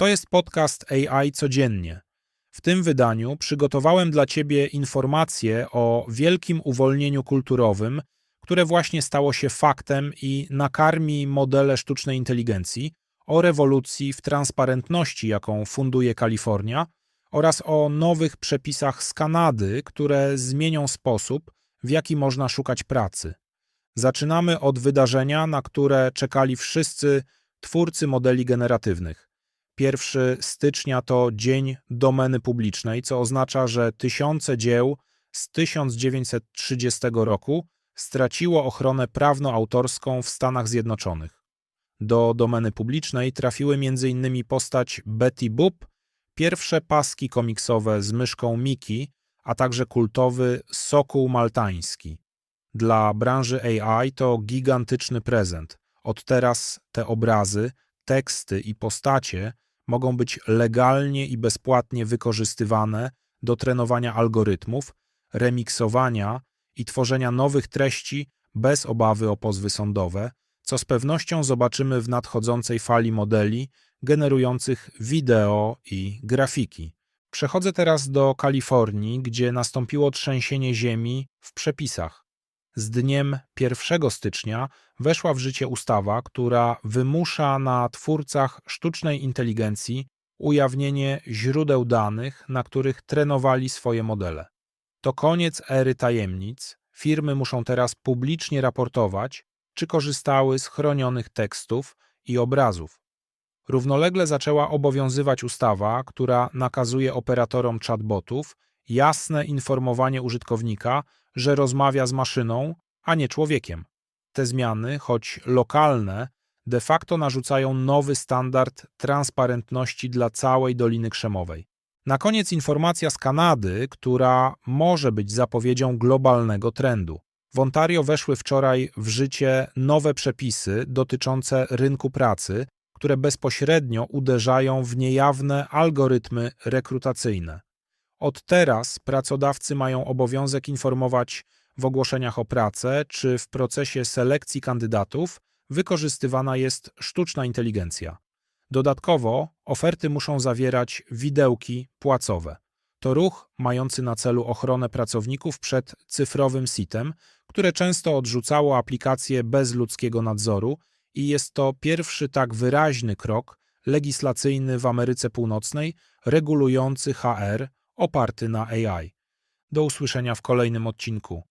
To jest podcast AI codziennie. W tym wydaniu przygotowałem dla Ciebie informacje o wielkim uwolnieniu kulturowym, które właśnie stało się faktem i nakarmi modele sztucznej inteligencji, o rewolucji w transparentności, jaką funduje Kalifornia, oraz o nowych przepisach z Kanady, które zmienią sposób, w jaki można szukać pracy. Zaczynamy od wydarzenia, na które czekali wszyscy twórcy modeli generatywnych. 1 stycznia to Dzień Domeny Publicznej, co oznacza, że tysiące dzieł z 1930 roku straciło ochronę prawno-autorską w Stanach Zjednoczonych. Do domeny publicznej trafiły m.in. postać Betty Boop, pierwsze paski komiksowe z myszką Mickey, a także kultowy Sokół Maltański. Dla branży AI to gigantyczny prezent. Od teraz te obrazy, teksty i postacie mogą być legalnie i bezpłatnie wykorzystywane do trenowania algorytmów, remiksowania i tworzenia nowych treści bez obawy o pozwy sądowe, co z pewnością zobaczymy w nadchodzącej fali modeli generujących wideo i grafiki. Przechodzę teraz do Kalifornii, gdzie nastąpiło trzęsienie ziemi w przepisach. Z dniem 1 stycznia weszła w życie ustawa, która wymusza na twórcach sztucznej inteligencji ujawnienie źródeł danych, na których trenowali swoje modele. To koniec ery tajemnic. Firmy muszą teraz publicznie raportować, czy korzystały z chronionych tekstów i obrazów. Równolegle zaczęła obowiązywać ustawa, która nakazuje operatorom chatbotów jasne informowanie użytkownika, że rozmawia z maszyną, a nie człowiekiem. Te zmiany, choć lokalne, de facto narzucają nowy standard transparentności dla całej Doliny Krzemowej. Na koniec informacja z Kanady, która może być zapowiedzią globalnego trendu. W Ontario weszły wczoraj w życie nowe przepisy dotyczące rynku pracy, które bezpośrednio uderzają w niejawne algorytmy rekrutacyjne. Od teraz pracodawcy mają obowiązek informować w ogłoszeniach o pracę, czy w procesie selekcji kandydatów wykorzystywana jest sztuczna inteligencja. Dodatkowo oferty muszą zawierać widełki płacowe. To ruch mający na celu ochronę pracowników przed cyfrowym sitem, które często odrzucało aplikacje bez ludzkiego nadzoru i jest to pierwszy tak wyraźny krok legislacyjny w Ameryce Północnej regulujący HR oparty na AI. Do usłyszenia w kolejnym odcinku.